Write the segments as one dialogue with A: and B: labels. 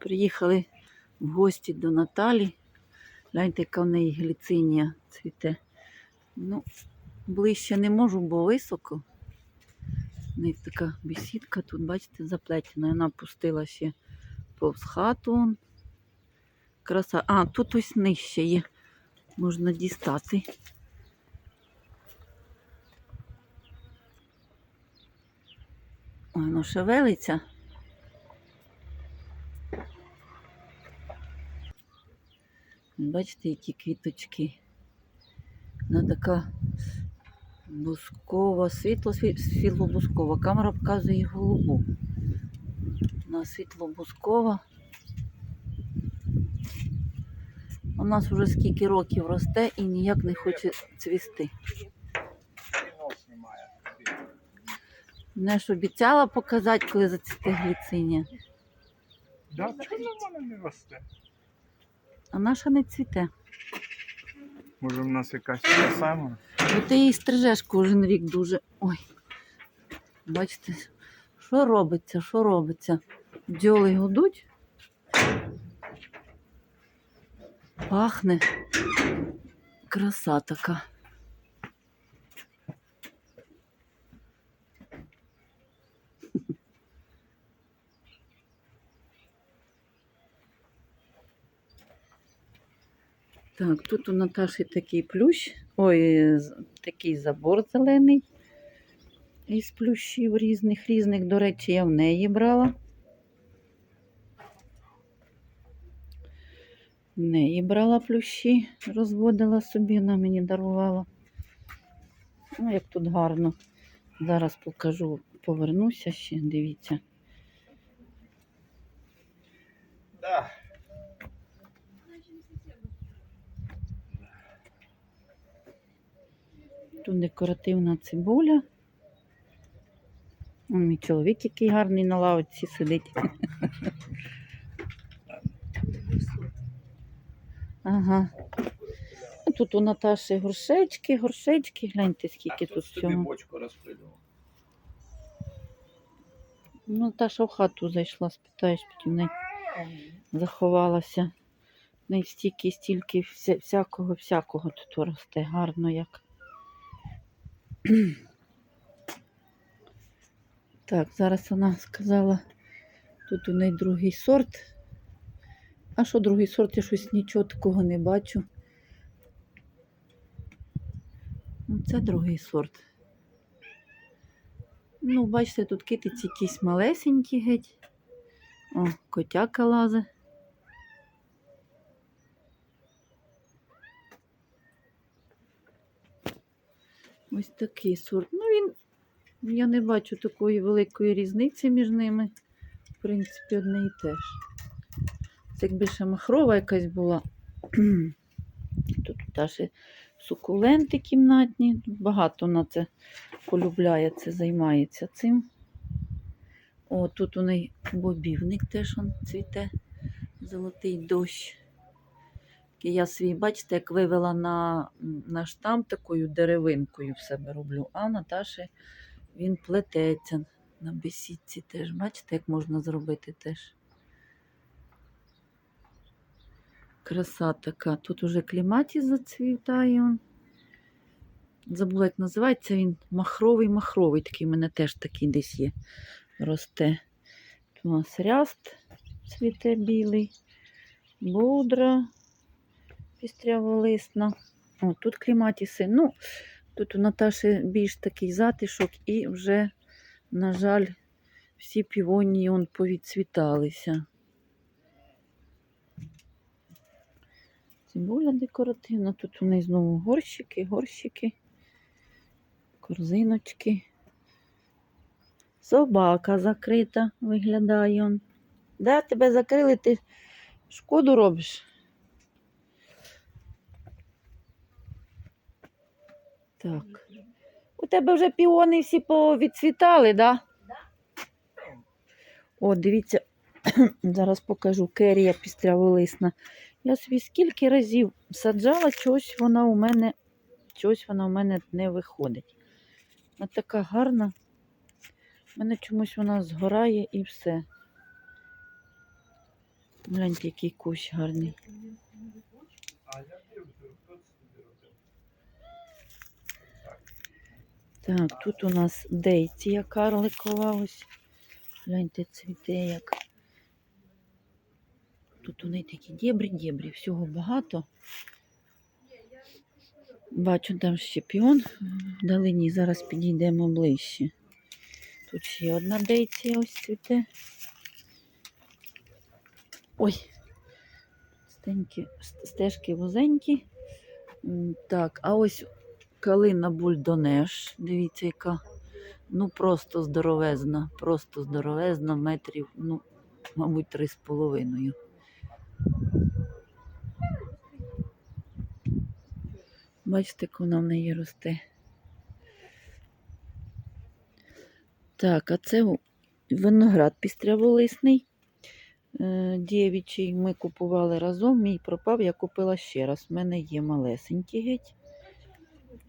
A: Приїхали в гості до Наталі. Гляньте, яка в неї гліцинія цвіте. Ну, ближче не можу, бо високо. У неї така бесідка тут, бачите, заплетена. Вона пустила ще повз хату. Краса. А, тут ось нижче є. Можна дістати. Воно шевелиться. Бачите, які квіточки. Вона така бускова, світло, сві- світло-бускова. Камера показує голубу. Вона світло-бускова. У нас вже скільки років росте і ніяк не хоче цвісти. Мене ж обіцяла показати, коли зацвіте гліциня.
B: Да, чому в мене не росте?
A: А наша не цвіте.
B: Може в нас якась та сама?
A: Бо ти її стрижеш кожен рік дуже. Ой. Бачите, що робиться, що робиться? Бджоли гудуть. Пахне. Краса така. Так, тут у Наташі такий плющ, ой, такий забор зелений із плющів різних, різних. До речі, я в неї брала. В неї брала плющі, розводила собі, вона мені дарувала. Ну, як тут гарно. Зараз покажу, повернуся ще, дивіться.
B: Да.
A: Тут декоративна цибуля. Вон мій чоловік, який гарний на лавочці сидить. Ага. А Тут у Наташі горшечки, горшечки. Гляньте, скільки тут всього.
B: бочку.
A: Ну, Наташа в хату зайшла, спитаєш, потім в неї заховалася. В неї стільки, стільки вся, всякого, всякого тут росте. Гарно як. Так, зараз вона сказала, тут у неї другий сорт. А що другий сорт? Я щось нічого такого не бачу. Ну, Це другий сорт. Ну, бачите, тут китиці якісь малесенькі геть. О, котяка лазе. Ось такий сорт. Ну, він, я не бачу такої великої різниці між ними. В принципі, одне і те ж. Це якби ще махрова якась була. Тут теж сукуленти кімнатні. Багато на це полюбляє, це займається цим. О, тут у неї бобівник теж он цвіте. Золотий дощ. Я свій, бачите, як вивела на, на штамп такою деревинкою в себе роблю. А Наташі він плететься на бесідці теж. Бачите, як можна зробити теж. Краса така. Тут уже кліматіс зацвітає. Забула, як називається він. Махровий, махровий. Такий у мене теж такий десь є. Росте. Тут у нас ряст цвіте білий, будра пістряволисна. О, тут кліматіси. Ну, тут у Наташі більш такий затишок і вже, на жаль, всі півонії он повідцвіталися. Цибуля декоративна. Тут у неї знову горщики, горщики, корзиночки. Собака закрита, виглядає он. Да, тебе закрили, ти шкоду робиш. Так. У тебе вже піони всі повідцвітали, да? О, дивіться, зараз покажу керія пістряволисна. Я собі скільки разів саджала, чогось вона у мене, чогось вона у мене не виходить. Вона така гарна. У мене чомусь вона згорає і все. Гляньте, який кущ гарний. Так, тут у нас дейція карликова ось. Гляньте, цвіте як. Тут у неї такі дєбрі-дєбрі, всього багато. Бачу, там ще піон вдалині. Зараз підійдемо ближче. Тут ще одна дейція ось цвіте. Ой, стежки вузенькі. Так, а ось калина бульдонеш. Дивіться, яка. Ну, просто здоровезна, просто здоровезна, метрів, ну, мабуть, три з половиною. Бачите, як вона в неї росте. Так, а це виноград пістряволисний. Е, Дівічий ми купували разом, мій пропав, я купила ще раз. У мене є малесенький геть.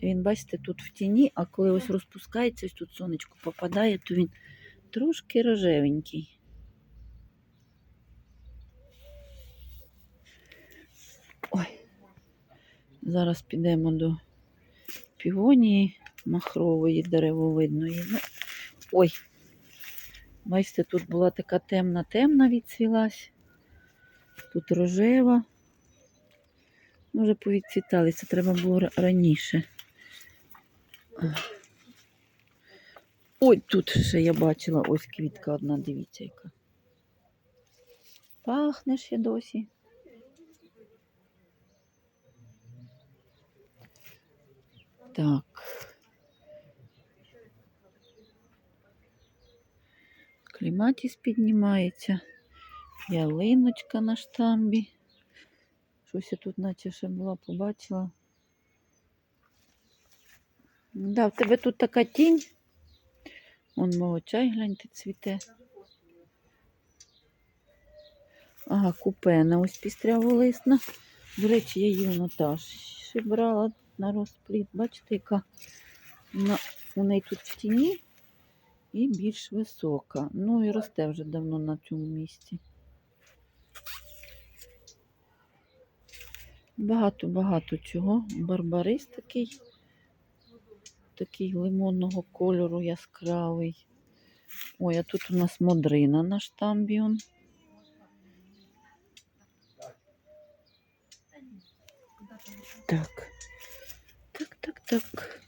A: Він, бачите, тут в тіні, а коли ось розпускається, ось тут сонечко попадає, то він трошки рожевенький. Ой. Зараз підемо до півонії махрової деревовидної. Ну, ой, бачите, тут була така темна-темна відцвілась. Тут рожева. Може, повідцвіталися, треба було раніше. Ой, тут ще я бачила ось квітка одна, дивіться яка. Пахне ще досі. Так. Кліматіс піднімається. Ялиночка на штамбі. Щось я тут наче ще була, побачила. Да, в тебе тут така тінь. Вон молочай, гляньте, цвіте. Ага, купена ось пістряволисна. До речі, я її в Наташі брала на розпліт. Бачите, яка вона у неї тут в тіні і більш висока. Ну і росте вже давно на цьому місці. Багато-багато чого. Барбарис такий, такий лимонного кольору яскравий. Ой, а тут у нас модрина на штамбіон. Так. Так, так, так.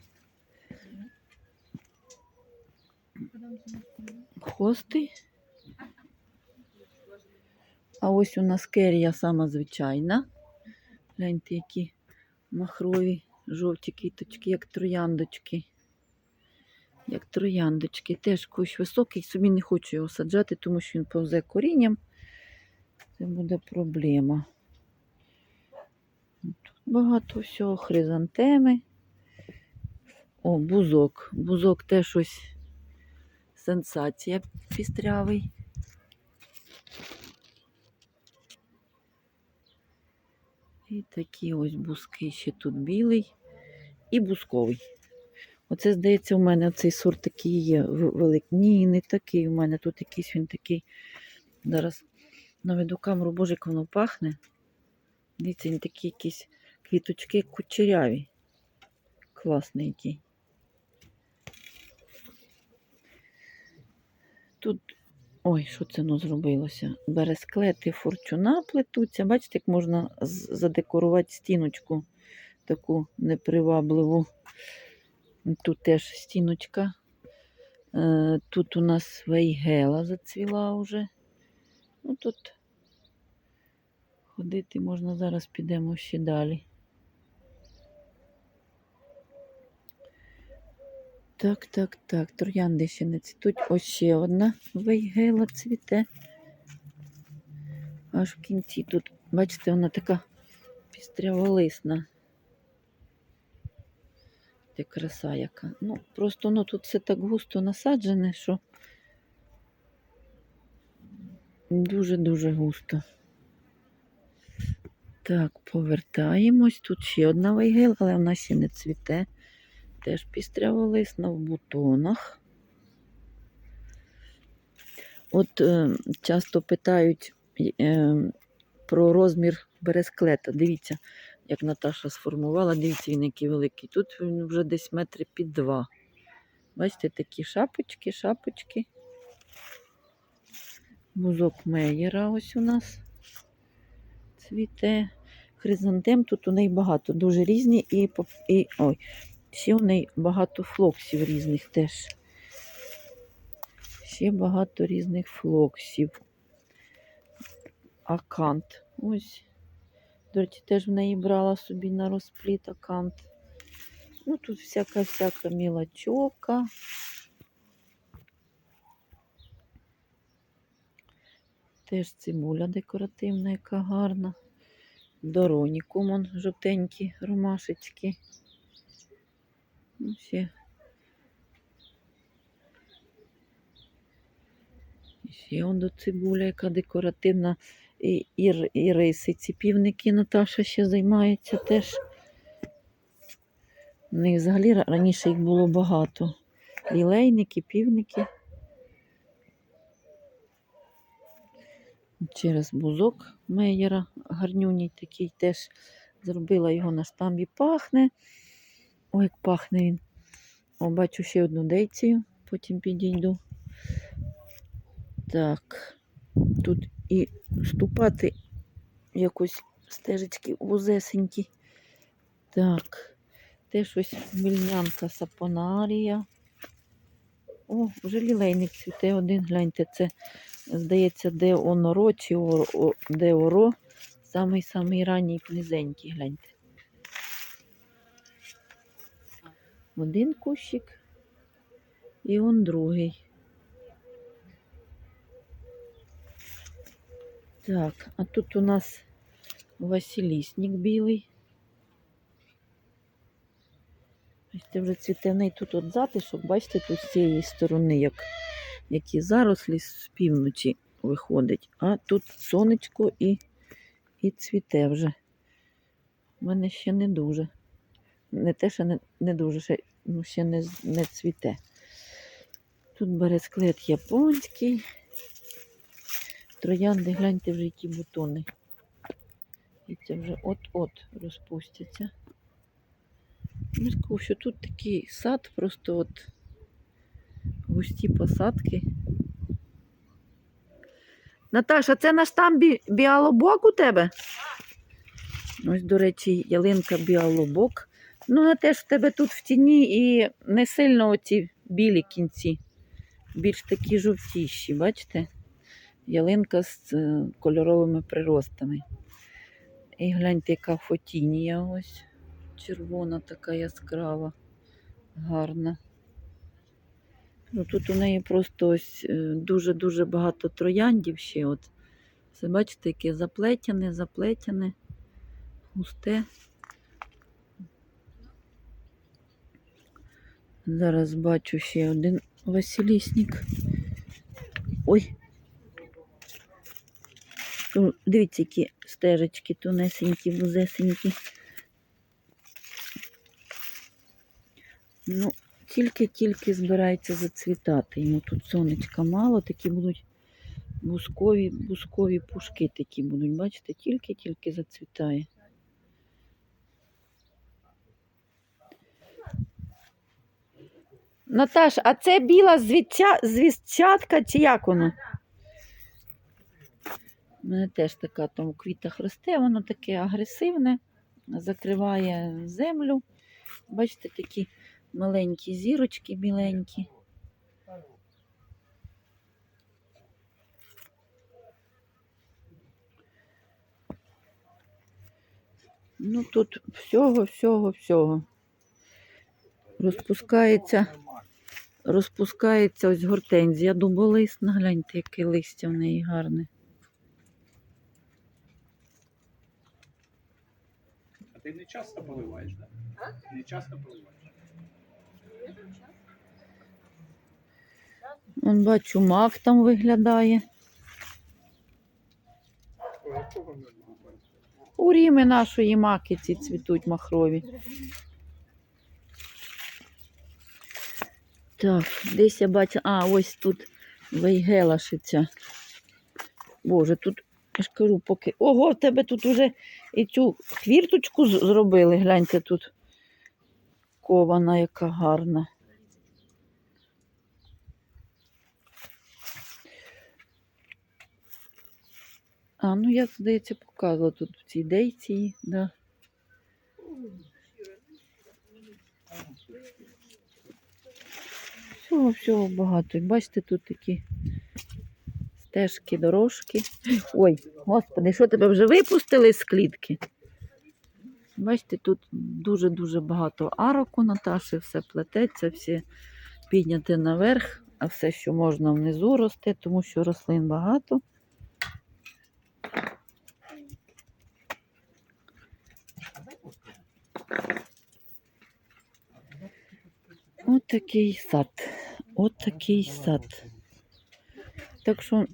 A: Хости. А ось у нас керія сама звичайна. Гляньте, які махрові жовті квіточки, як трояндочки. Як трояндочки. Теж кущ високий, собі не хочу його саджати, тому що він повзе корінням. Це буде проблема. Тут багато всього, хризантеми. О, бузок. Бузок теж ось сенсація пістрявий. І такі ось бузки ще тут білий і бузковий. Оце, здається, у мене цей сорт такий є великий. Ні, не такий у мене. Тут якийсь він такий. Зараз наведу камеру, боже, як воно пахне. Дивіться, він такі якісь квіточки кучеряві. Класний який. Тут, ой, що це ну зробилося? Бересклети форчуна плетуться. Бачите, як можна задекорувати стіночку таку непривабливу. Тут теж стіночка. Е, Тут у нас вейгела зацвіла вже. Ну тут ходити можна зараз підемо ще далі. Так, так, так. Троянди ще не цвітуть. Ось ще одна вейгела цвіте. Аж в кінці тут, бачите, вона така пістряволисна. Це краса яка. Ну, просто ну, тут все так густо насаджене, що дуже-дуже густо. Так, повертаємось. Тут ще одна вейгела, але вона ще не цвіте. Теж пістряволисна в бутонах. От е, часто питають, е, про розмір бересклета. Дивіться, як Наташа сформувала. Дивіться, він який великий. Тут він вже десь метри під два. Бачите, такі шапочки, шапочки. Бузок Мейєра ось у нас цвіте. Хризантем тут у неї багато, дуже різні і, і ой, ще у неї багато флоксів різних теж. Ще багато різних флоксів. Акант. Ось. До речі, теж в неї брала собі на розпліт акант. Ну, тут всяка-всяка мілочовка. Теж цибуля декоративна, яка гарна. Доронікум, он жовтенькі ромашечки. Ну, ще. І Ще он до цибуля, яка декоративна. І, і, і риси, ці півники Наташа ще займається теж. У них взагалі раніше їх було багато. Лілейники, півники. Через бузок Мейєра, гарнюній такий теж зробила його на штамбі. Пахне. Ой, як пахне він. О, бачу ще одну дейцію, потім підійду. Так, тут і ступати якось стежечки вузесенькі. Так, теж щось мільнянка сапонарія. О, вже лілейник цвіте один, гляньте, це, здається, де оноро чи де оро. Самий-самий ранній низенький, гляньте. Один кущик і он другий. Так, а тут у нас Василісник білий. Бачите, вже цвіте в неї тут от затишок, бачите, тут з цієї сторони, як, які зарослі з півночі виходить. А тут сонечко і, і цвіте вже. У мене ще не дуже. Не те, що не, не дуже, ще, ну, ще не, не цвіте. Тут бересклет японський. Троянди, гляньте вже які бутони. І це вже от-от розпустяться. Я що тут такий сад, просто от густі посадки. Наташа, це наш там бі- біалобок у тебе? Ось, до речі, ялинка біалобок. Ну, на те ж в тебе тут в тіні і не сильно оці білі кінці, більш такі жовтіші, бачите? Ялинка з е, кольоровими приростами. І гляньте, яка фотінія ось. Червона така яскрава, гарна. Ну, тут у неї просто ось е, дуже-дуже багато трояндів ще. От. Це бачите, яке заплетяне, заплетяне, густе. Зараз бачу ще один Василісник. Ой. Ну, Дивіться, які стежечки тонесенькі, вузесенькі. Ну, тільки-тільки збирається зацвітати. Йому тут сонечка мало, такі будуть бускові, бускові пушки такі будуть. Бачите, тільки-тільки зацвітає. Наташ, а це біла звідча... звістчатка чи як воно? У мене теж така там у квітах росте, воно таке агресивне, закриває землю. Бачите, такі маленькі зірочки біленькі. Ну тут всього, всього, всього. Розпускається, розпускається ось гортензія дуболисна. Гляньте, яке листя в неї гарне.
C: А ти не часто поливаєш, так? Да? Не часто поливаєш.
A: Вон бачу, мак там виглядає. У ріми нашої маки ці цвітуть махрові. Так, десь я бачу. А, ось тут вейгелашиця. Боже, тут Я ж кажу, поки. Ого, в тебе тут уже і цю хвірточку зробили. Гляньте тут. Кована, яка гарна. А, ну я, здається, показувала тут в цій дейці, да. Всього, всього багато. І бачите, тут такі стежки, дорожки. Ой, господи, що тебе вже випустили з клітки? Бачите, тут дуже-дуже багато арок у Наташі, все плететься, все підняте наверх, а все, що можна внизу росте, тому що рослин багато. От такий сад. От сад. Так що,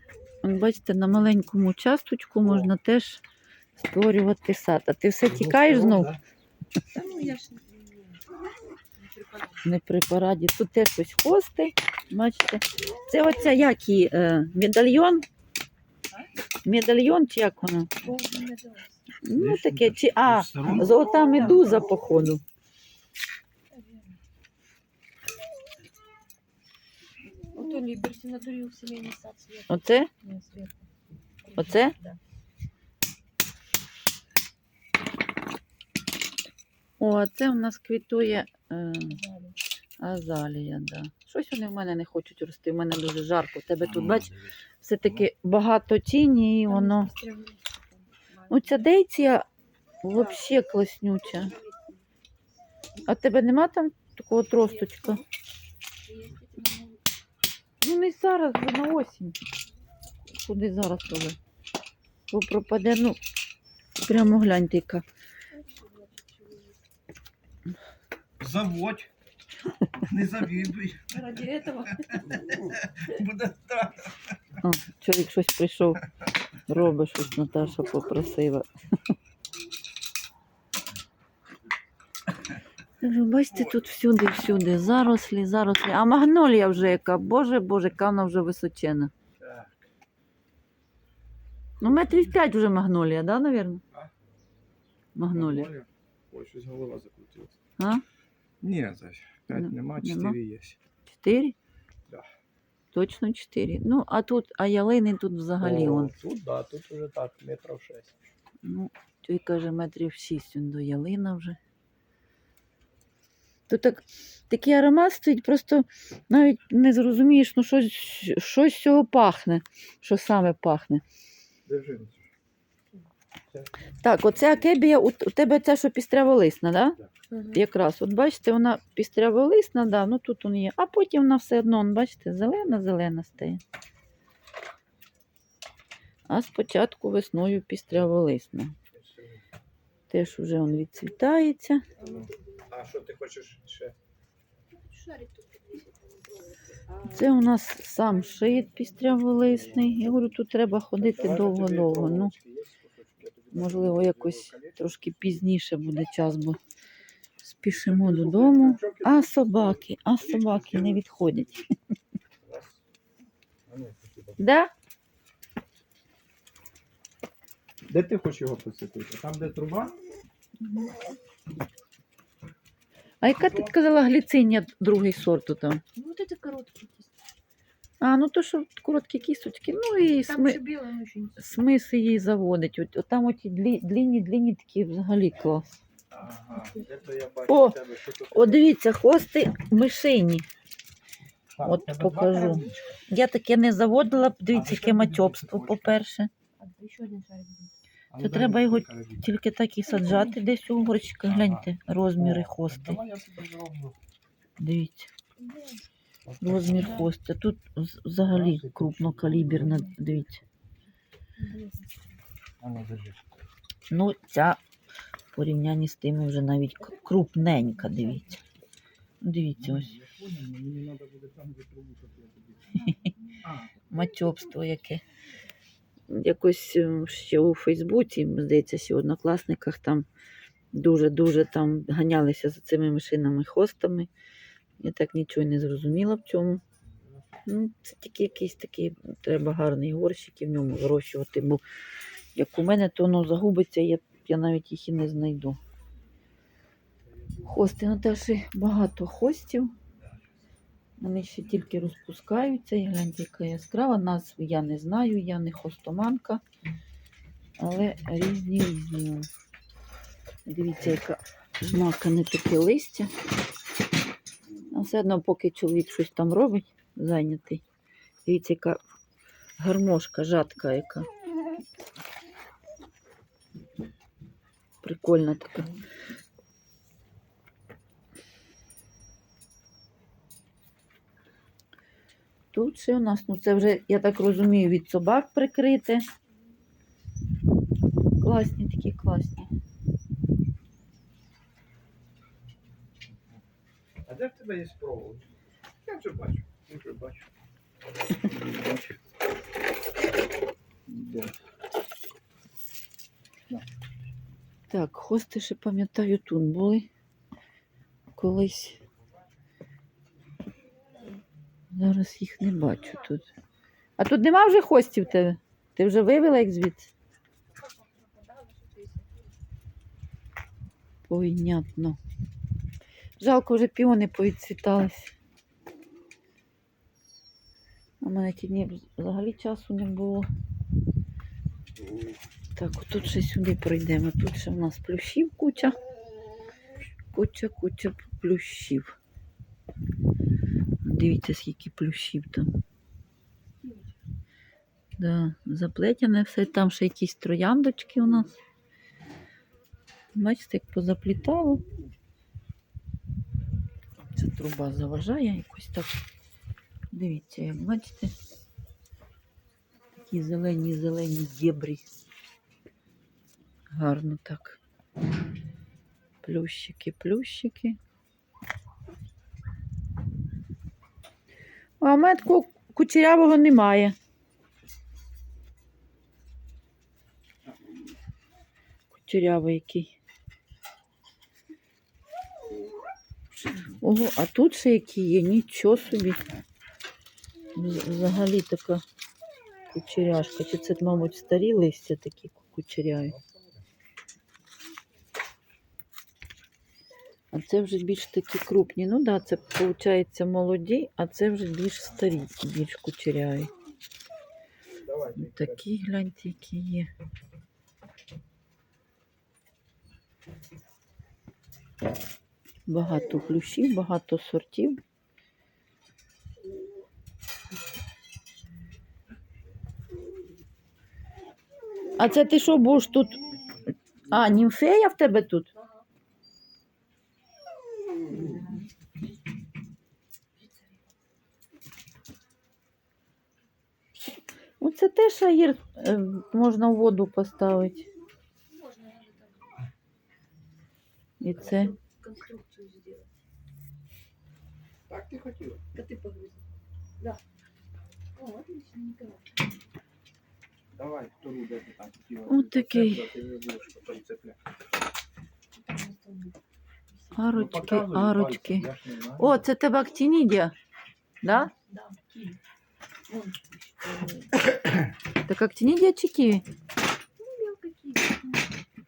A: бачите, на маленькому часточку можна теж створювати сад. А ти все тікаєш знов?
D: Та ну я ж не
A: при параді. Тут теж ось хости. Бачите. Це оця як її, е, медальйон. Медальйон чи як воно? Ну таке, чи а, золота медуза, походу.
D: Вот он Либерти надурил семейный сад сверху.
A: Оце?
D: Не, сверху.
A: Оце?
D: Да.
A: О, а це у нас квітує е,
D: Далі.
A: азалія, да. Щось вони в мене не хочуть рости. В мене дуже жарко. В тебе тут, бач, все-таки багато тіні, і
D: Там
A: воно.
D: потом.
A: Ну, ця дейція взагалі класнюча. А в тебе нема там такого тросточка? Ну не зараз, вже на осінь. Куди зараз коли? Бо пропаде, ну, прямо гляньте, яка.
B: Заводь. Не завідуй.
D: Ради этого
B: Буде так.
A: Чоловік щось прийшов, робить щось, Наташа попросила. Так що, Бачите, тут всюди, всюди, зарослі, зарослі. А магнолія вже яка, боже, боже, яка вона вже височена.
B: Так.
A: Ну, метрів п'ять вже магнолія, да, навірно?
B: А?
A: Магнолія.
B: Ой, щось голова закрутилась.
A: А?
B: Ні, Зась, п'ять нема, чотири є.
A: Чотири?
B: Да.
A: Точно чотири. Ну, а тут, а ялини тут взагалі.
C: О,
A: Он,
C: Тут, да, тут уже так, метрів шесть.
A: ну, той каже, метрів шість він до ялина вже. Тут так, такий аромат стоїть, просто навіть не зрозумієш, ну щось, щось з цього пахне. Що саме пахне.
B: Держи.
A: Так, оце акебія, у, у тебе ця, що пістряволисна, да?
D: Мгм.
A: Якраз, от бачите, вона пістряволисна, да, ну тут вона є. А потім вона все одно, он, бачите, зелена-зелена стає. А спочатку весною пістряволисна. Теж вже він відцвітається.
C: А що ти хочеш ще?
D: Шарик тут
A: Це у нас сам шит пістряволисний. Я говорю, тут треба ходити довго-довго. Ну, можливо, якось трошки пізніше буде час, бо спішимо додому. А собаки, а собаки не відходять. Да?
C: Де ти хочеш його посадити? Там, де труба?
A: А яка ти казала гліциння другий сорт там?
D: Ну вот это короткий.
A: А, ну то що короткі кісточки, ну і
D: Там
A: сми...
D: но
A: смис її заводить. От, от там оті длі... длінні, длінні такі взагалі клас.
C: Ага, де я бачу
A: О,
C: тебе, що тут.
A: О, дивіться, хвости мишині.
C: Так,
A: от покажу. Я таке не заводила, дивіться, яке матьобство, по-перше.
D: А, еще один шарик.
C: Ну,
A: Це треба його. Тільки так і саджати десь у горщиках. Гляньте, розміри
C: зроблю.
A: Дивіться, розмір хвоста. Тут взагалі крупнокаліберна, дивіться.
C: Ну.
A: Ну, ця в порівнянні з тими вже навіть крупненька, дивіться. Дивіться ось.
C: Тобі. А,
A: матьобство яке. Якось е, ще у Фейсбуці, здається, ще в однокласниках там дуже-дуже там ганялися за цими мишинами хостами. Я так нічого не зрозуміла в цьому. Ну, це тільки якийсь такий, треба гарний горщик і в ньому вирощувати, бо як у мене, то воно загубиться, я, я навіть їх і не знайду. Хости, ну теж багато хостів. Вони ще тільки розпускаються. І гляньте, яка яскрава. Назв я не знаю, я не хостоманка, але різні різні. Дивіться, яка жмакане таке листя. А все одно, поки чоловік щось там робить, зайнятий. Дивіться, яка гармошка, жатка яка. Прикольна така. Тут ще у нас, ну це вже, я так розумію, від собак прикрите. Класні такі класні.
C: А де в тебе є провод? Я вже бачу. Я вже бачу. Бачу.
A: Так, хости ще пам'ятаю, тут були колись. Зараз їх не бачу тут. А тут нема вже хостів тебе? Ти вже вивела їх звідси? Понятно. Жалко, вже піони повідцвітались. У мене ті дні взагалі часу не було. Так, отут ще сюди пройдемо. Тут ще в нас плющів куча. Куча, куча плющів. Дивіться, скільки плющів там. Да, заплетене все. Там ще якісь трояндочки у нас. Бачите, як позаплітало. Ця труба заважає якось так. Дивіться, як бачите. Такі зелені-зелені дєбрі. Гарно так. Плющики, плющики. А такого кучерявого немає. Кучерявий який. Ого, а тут ще які є, нічого собі. Взагалі така кучеряшка. Чи це, мабуть, старі листя такі кучеряві? Це вже більш такі крупні. Ну так, да, це виходить молоді, а це вже більш старі, більш кучеряві. Такі гляньте, які є. Багато плющів, багато сортів. А це ти що будеш тут? А, німфея в тебе тут? Оце теж агір е, можна в воду поставити. І це.
D: конструкцию сделать.
C: Так ти хотіла?
D: Да ты погрузил. Да. О, отлично, Николай.
C: Давай, хто буде ти там хотіла.
A: От такий.
C: Це, Ти.
A: Арочки,
C: Ну,
A: арочки. О, це тебе актінідія. Да?
D: Да, киви.
A: Так чи ківі?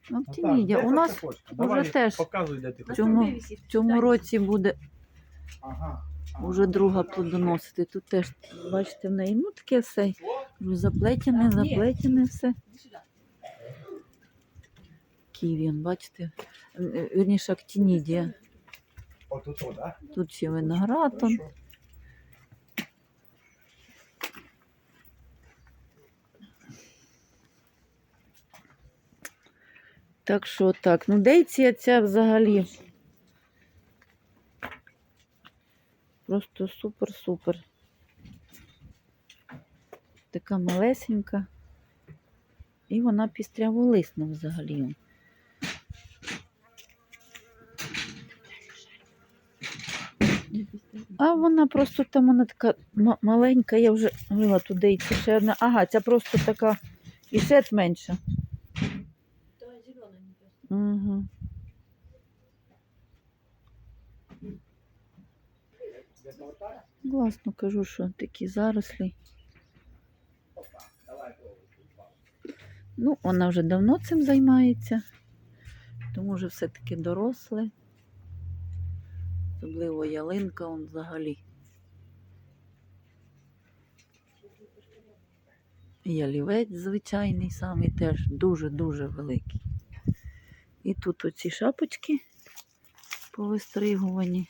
D: ну, мелко киви.
C: Ну,
A: У нас уже теж
C: Показуй,
A: в цьому році буде
C: Ага.
A: вже друга плодоносити. Тут теж, бачите, в неї ну таке все. ну, Заплетене, заплетене все.
D: Иди сюда.
A: Ківі, он, бачите. М, е, Вірніше, актінідія.
C: Отут, да?
A: Тут ще виноград. он.
C: Хорошо.
A: Так що так. Ну, дейція ця взагалі. Просто супер-супер. Така малесенька. І вона пістряволисна взагалі. А вона просто там вона така маленька, я вже говорила туди йти ще одна. Ага, ця просто така і ще менша.
D: Да, зеленая не просто.
A: Угу. Класно кажу, що такі зарослі. Ну, вона вже давно цим займається, тому вже все-таки доросле. Особливо ялинка он взагалі. Ялівець звичайний самий теж дуже-дуже великий. І тут оці шапочки повистригувані.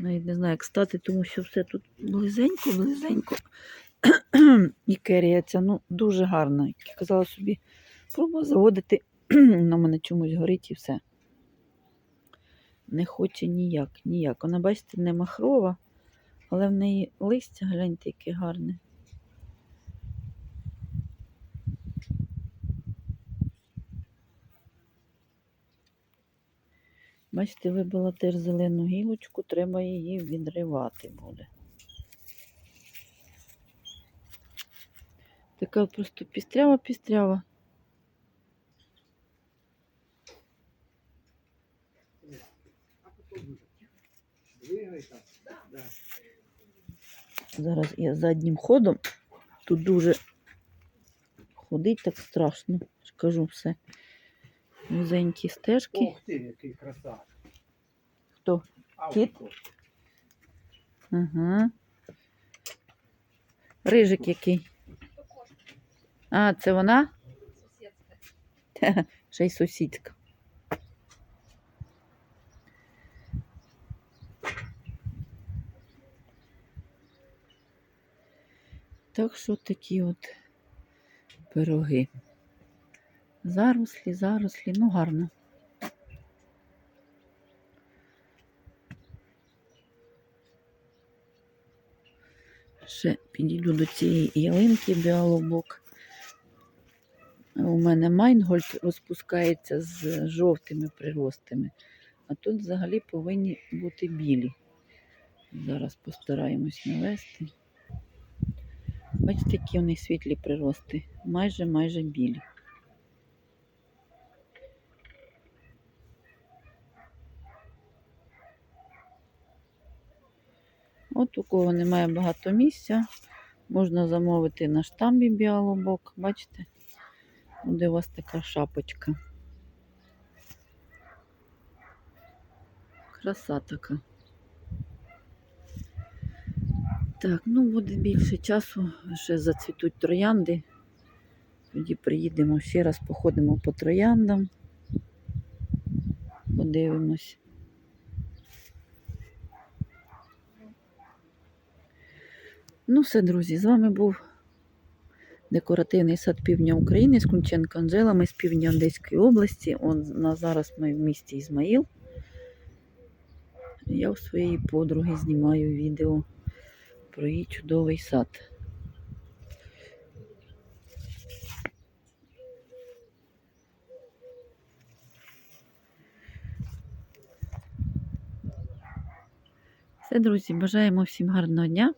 A: Навіть не знаю, як стати, тому що все тут близенько, близенько. І керія ця, ну, дуже гарна. Як я казала собі, пробувала заводити, на мене чомусь горить і все. Не хоче ніяк, ніяк. Вона, бачите, не махрова, але в неї листя, гляньте, яке гарне. Бачите, вибила теж зелену гілочку, треба її відривати буде. Така просто пістрява-пістрява. Зараз я заднім ходом. Тут дуже ходить так страшно. Кажу все. Вузенькі стежки.
C: Ох ти, який красавчик.
A: Хто?
C: А,
A: Кіт? Ага. Рижик який. А, це вона? Та, Ще й сусідська. Так що такі от пироги. Зарослі, зарослі, ну гарно. Ще підійду до цієї ялинки біалобок. У мене Майнгольд розпускається з жовтими приростами, а тут взагалі повинні бути білі. Зараз постараємось навести. Бачите, які вони світлі прирости. Майже майже білі. От у кого немає багато місця, можна замовити на штамбі біалобок. Бачите? Буде у вас така шапочка. Краса така. Так, ну буде більше часу, ще зацвітуть троянди. Тоді приїдемо ще раз, походимо по трояндам. Подивимось. Ну, все, друзі, з вами був декоративний сад півдня України з Кунченко Анжела. Ми з півдня Одеської області. Он на зараз ми в місті Ізмаїл. Я у своєї подруги знімаю відео про її чудовий сад. Все, друзі, бажаємо всім гарного дня.